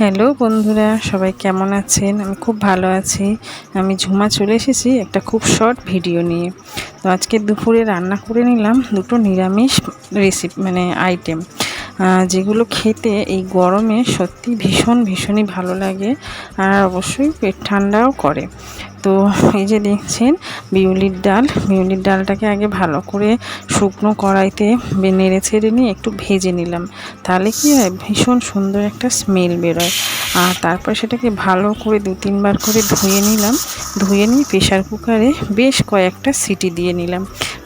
Hello বন্ধুরা, সবাই কেমন আছেন? আমি খুব ভালো আছি। আমি ঝুমা চলে এসেছি একটা খুব শর্ট ভিডিও নিয়ে। তো আজকে দুপুরে রান্না করে নিলাম দুটো নিরামিষ রেসিপি মানে আইটেম যেগুলো খেতে এই গরমে সত্যি ভীষণ, ভীষণই ভালো লাগে আর অবশ্যই পেট ঠান্ডাও করে। তো এই যে দেখছেন, বিউলির ডাল। বিউলির ডালটাকে আগে ভালো করে শুকনো কড়াইতে নেড়ে ছেড়ে নিয়ে একটু ভেজে নিলাম। তাহলে কি হয়, ভীষণ সুন্দর একটা স্মেল বেরোয়। আর তারপর সেটাকে ভালো করে দু তিনবার করে ধুয়ে নিলাম। ধুয়ে নিয়ে প্রেশার কুকারে বেশ কয়েকটা সিটি দিয়ে নিলাম।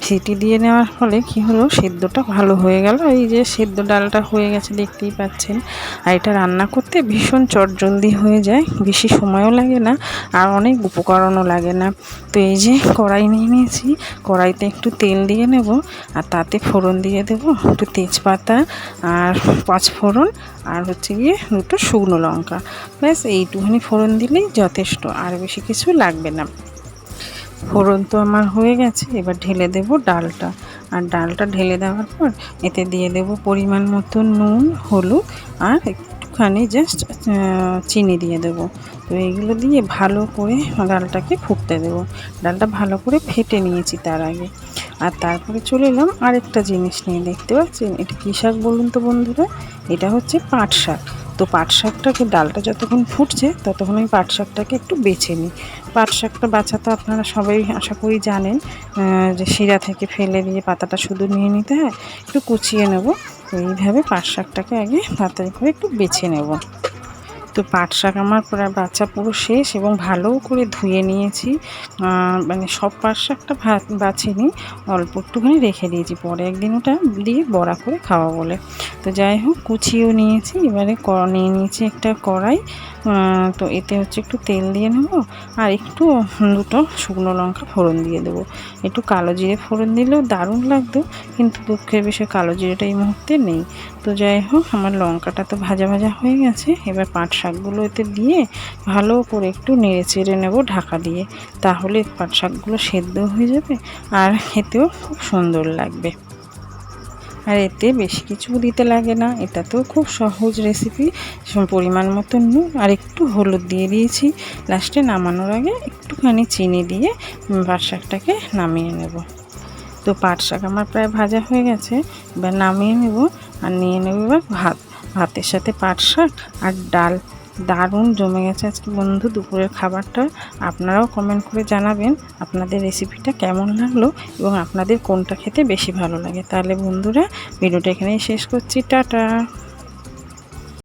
সিটি দিয়ে নেওয়ার ফলে কি হলো? সেদ্ধটা ভালো হয়ে গেল। এই যে সেদ্ধ ডালটা হয়ে গেছে, দেখতেই পাচ্ছেন। আর এটা রান্না করতে ভীষণ চটজলদি হয়ে যায়। বেশি সময়ও লাগে না, আর অনেক উপকরণও লাগে না। তো এই যে কড়াই নিয়ে নিয়েছি। কড়াইতে একটু তেল দিয়ে নেব, আর তাতে ফোড়ন দিয়ে দেবো একটু তেজপাতা আর পাঁচ ফোড়ন, আর হচ্ছে গিয়ে দুটো শুকনো লঙ্কা। ব্যাস, এইটুখানি ফোড়ন দিলেই যথেষ্ট, আর বেশি কিছু লাগবে না। ফোড়ন তো আমার হয়ে গেছে, এবার ঢেলে দেব ডালটা। আর ডালটা ঢেলে দেওয়ার পর এতে দিয়ে দেব পরিমাণ মতো নুন, হলুদ, আর একটুখানি জাস্ট চিনি দিয়ে দেব। তো এইগুলো দিয়ে ভালো করে ডালটাকে ফুটতে দেব। ডালটা ভালো করে ফেটে নিয়েছি তার আগে। আর তারপরে চলে এলাম আরেকটা জিনিস নিয়ে। দেখতে পাচ্ছেন? এটা কী শাক বলুন তো বন্ধুরা? এটা হচ্ছে পাট শাক। তো পাট শাকটাকে ডালটা যতক্ষণ ফুটছে ততক্ষণ আমি পাট শাকটাকে একটু বেছে নিই। পাট শাকটা বাছা তো আপনারা সবাই আশা করি জানেন যে শিরা থেকে ফেলে দিয়ে পাতাটা শুধু নিয়ে নিতে হয়, একটু কুচিয়ে নেব। এইভাবে পাট শাকটাকে আগে পাতা করে একটু বেছে নেব। তো পাট শাক আমার প্রায় বাচ্চা পুরো শেষ এবং ভালো করে ধুয়ে নিয়েছি। মানে সব পাট শাকটা ভাত বাছিনি অল্প একটুখানি রেখে দিয়েছি। পরে একদিন ওটা দিয়ে বড়া করে খাওয়া বলে। তো যাই হোক কুচিয়েও নিয়েছি, এবারে নিয়ে নিয়েছি একটা কড়াই। তো এতে হচ্ছে একটু তেল দিয়ে নেব আর একটু দুটো শুকনো লঙ্কা ফোড়ন দিয়ে দেবো। একটু কালো জিরে ফোড়ন দিলেও দারুণ লাগতো, কিন্তু দুঃখের বিষয়ে কালো জিরেটা এই মুহূর্তে নেই। তো যাই হোক, আমার লঙ্কাটা তো ভাজা ভাজা হয়ে গেছে, এবার পাট শাকগুলো এতে দিয়ে ভালো করে একটু নেড়ে চেড়ে নেব ঢাকা দিয়ে। তাহলে পাট শাকগুলো সেদ্ধ হয়ে যাবে আর খেতেও খুব সুন্দর লাগবে। আর এতে বেশি কিছু দিতে লাগে না। এটা তো খুব সহজ রেসিপি পরিমাণ মতো নুন আর একটু হলুদ দিয়ে দিয়েছি। লাস্টে নামানোর আগে একটুখানি চিনি দিয়ে পাট শাকটাকে নামিয়ে নেব। তো পাট শাক আমার প্রায় ভাজা হয়ে গেছে। এবার নামিয়ে নেব আর নিয়ে নেব এবার ভাত। ভাতের সাথে পাট শাক আর ডাল। দারুণ জমে গেছে আজকে বন্ধু দুপুরের খাবারটা। আপনারাও কমেন্ট করে জানাবেন আপনাদের রেসিপিটা কেমন লাগল এবং আপনাদের কোনটা খেতে বেশি ভালো লাগে। তাহলে বন্ধুরা, ভিডিওটা এখানেই শেষ করছি। টাটা!